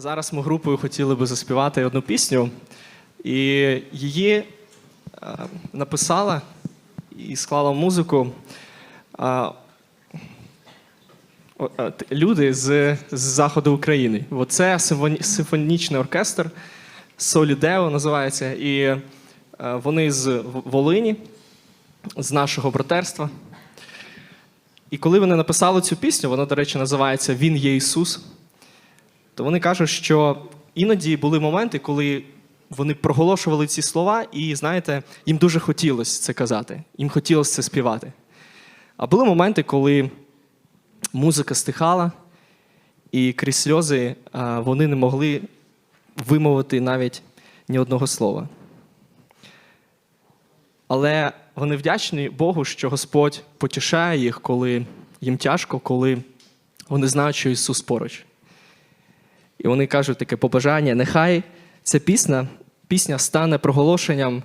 Зараз ми групою хотіли би заспівати одну пісню, і її е, написала і склала музику е, е, люди з, з заходу України. Симфоні- симфонічний оркестр Солідео називається. І вони з Волині, з нашого братерства. І коли вони написали цю пісню, вона, до речі, називається Він є Ісус. То вони кажуть, що іноді були моменти, коли вони проголошували ці слова, і знаєте, їм дуже хотілося це казати, їм хотілося це співати. А були моменти, коли музика стихала, і крізь сльози вони не могли вимовити навіть ні одного слова. Але вони вдячні Богу, що Господь потішає їх, коли їм тяжко, коли вони знають, що Ісус поруч. І вони кажуть таке побажання: нехай ця пісня, пісня стане проголошенням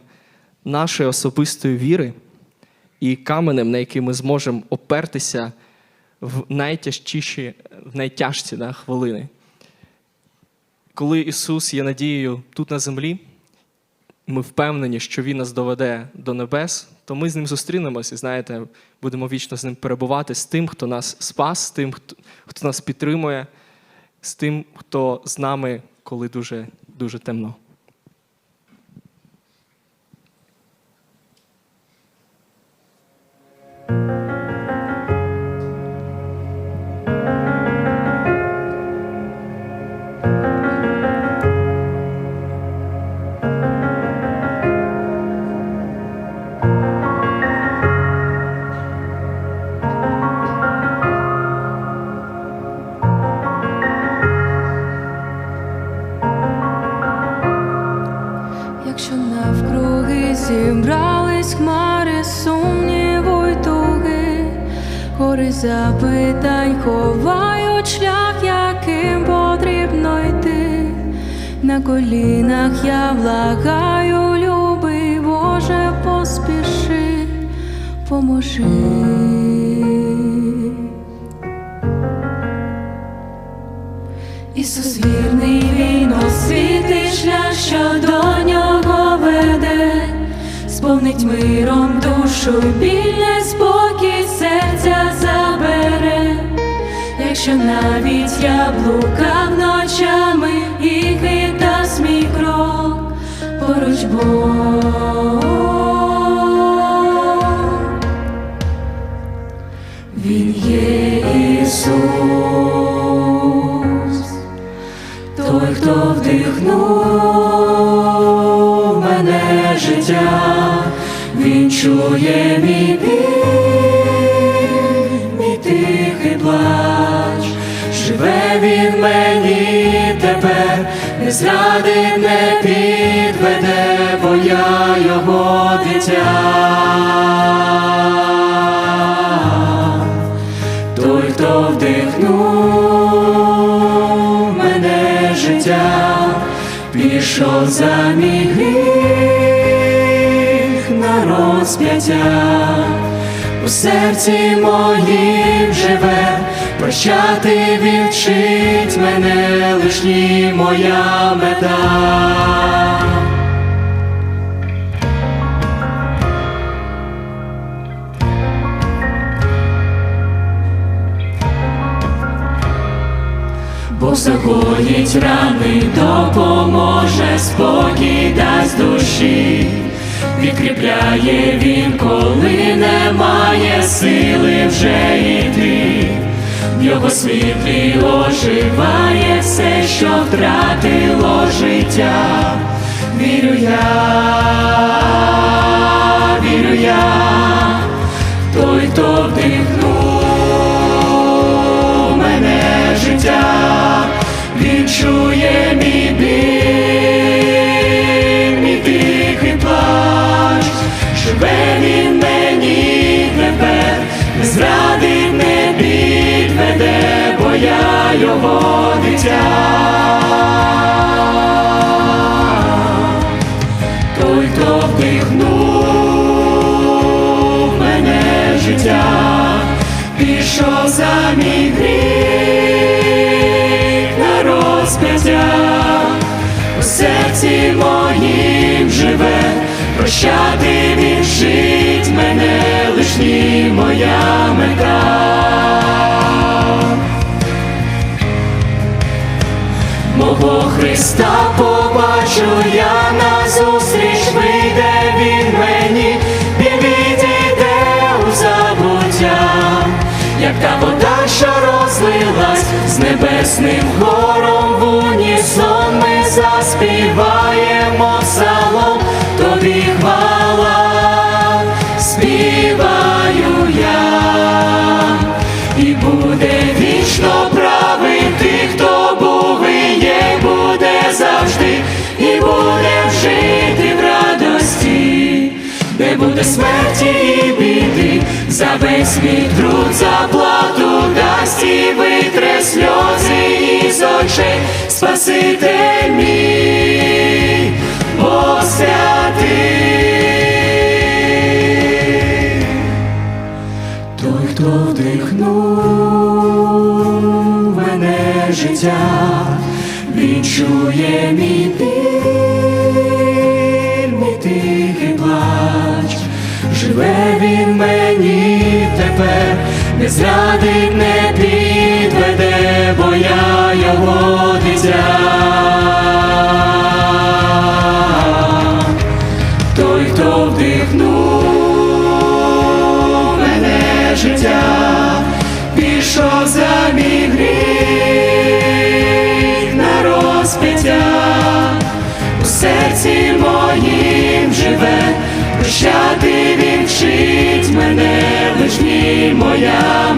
нашої особистої віри і каменем, на який ми зможемо опертися в найтяжчіші, в найтяжчі да, хвилини. Коли Ісус є надією тут на землі, ми впевнені, що Він нас доведе до небес, то ми з ним зустрінемось і знаєте, будемо вічно з ним перебувати з тим, хто нас спас, з тим, хто, хто нас підтримує, з тим, хто з нами, коли дуже, дуже темно. Навкруги зібрались хмари сумніву й туги, гори запитань ховають шлях, яким потрібно йти. На колінах я влагаю, любий Боже, поспіши, поможи. Ісус вірний, він освітить душу, біль спокій серця забере, якщо навіть я блукав ночами і хитав мій крок, поруч Бог. Він є Ісус, той, хто вдихнув мене життя, Він чує мій біль, мій тихий плач, живе він мені тепер, не зрадить, не підведе, бо я його дитя. Той, хто вдихнув мене життя, пішов за мій гріх розп'яття, у серці моїм живе, прощати він вчить мене, лиш ні моя мета. Бог загоїть рани, допоможе, спокій дасть душі, відкріпляє він, коли немає сили вже йти. В його світлі оживає все, що втратило життя. Вірю я, вірю я, він мені тепер, не зрадить, не бо я його дитя, той, хто вдихнув мене життя, пішов за мій гріх на розп'яття у серці моїм живе. Прощати моя мета. Мого Христа побачу я назустріч, вийде він мені, відійде у забуття, як та вода, що розлилась з небесним гором в унісон. Ми заспіваємо псалом, тобі хвала, буде смерті і біди, за весь мій труд заплату дасть і витре сльози із очей, Спаситель мій, святий. Той, хто вдихнув мене життя, відчує мій біль, живе він мені тепер, не зрадить, не підведе, бо я його дитя. Той, хто вдихнув мене життя, пішов за мій гріх на розп'яття, у серці моїм живе, прощати вчить мене, лиш ні моя